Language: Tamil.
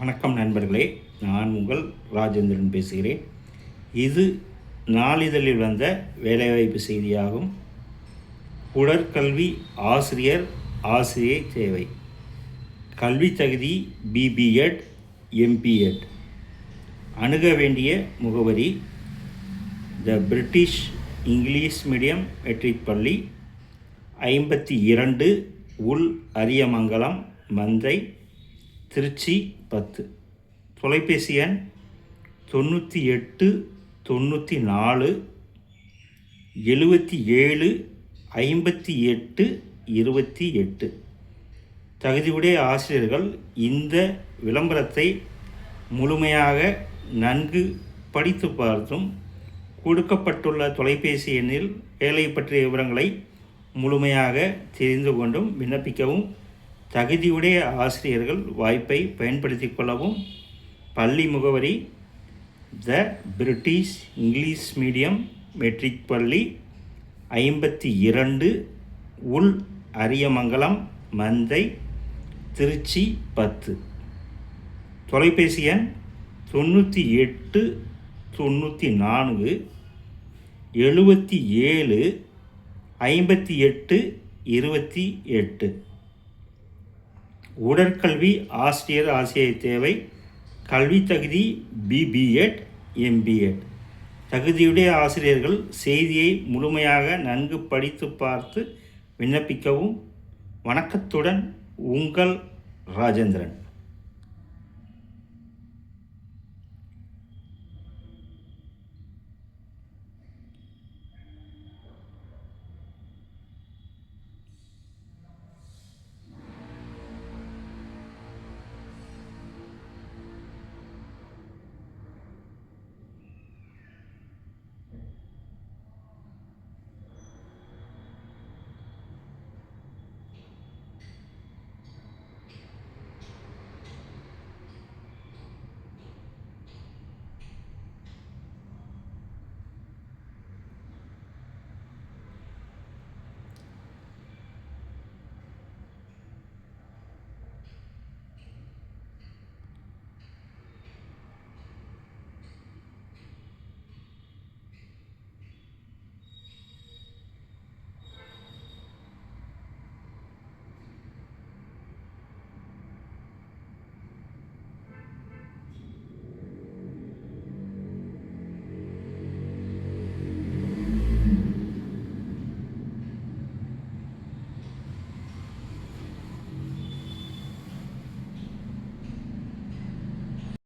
வணக்கம் நண்பர்களே நான் உங்கள் ராஜேந்திரன் பேசுகிறேன். இது நாளிதழில் வந்த வேலைவாய்ப்பு செய்தியாகும். உடற்கல்வி ஆசிரியர் ஆசிரியை தேவை. கல்வி தகுதி பிபிஎட் எம்பிஎட் அணுக வேண்டிய முகவரி the British English medium matric பள்ளி ஐம்பத்தி இரண்டு உள் அரியமங்கலம் மந்தை திருச்சி பத்து. தொலைபேசி எண் தொண்ணூற்றி எட்டு தொண்ணூற்றி நாலு எழுபத்தி ஏழு ஐம்பத்தி எட்டு இருபத்தி எட்டு தகுதியுடைய ஆசிரியர்கள் இந்த விளம்பரத்தை முழுமையாக நன்கு படித்து பார்த்தும் கொடுக்கப்பட்டுள்ள தொலைபேசி எண்ணில் வேலை பற்றிய விவரங்களை முழுமையாக தெரிந்து கொண்டும் விண்ணப்பிக்கவும் தகுதியுடைய ஆசிரியர்கள் வாய்ப்பை பயன்படுத்தி கொள்ளவும். பள்ளி முகவரி the British English medium matric பள்ளி ஐம்பத்தி இரண்டு உள் அரியமங்கலம் மந்தை திருச்சி பத்து. தொலைபேசி எண் தொண்ணூற்றி எட்டு தொண்ணூற்றி நான்கு எழுபத்தி ஏழு ஐம்பத்தி எட்டு இருபத்தி எட்டு. உடற்கல்வி ஆசிரியர் ஆசிரியர் தேவை கல்வி தகுதி பிபிஎட் எம்பிஎட் தகுதியுடைய ஆசிரியர்கள் செய்தியை முழுமையாக நன்கு படித்து பார்த்து விண்ணப்பிக்கவும். வணக்கத்துடன் உங்கள் ராஜேந்திரன்.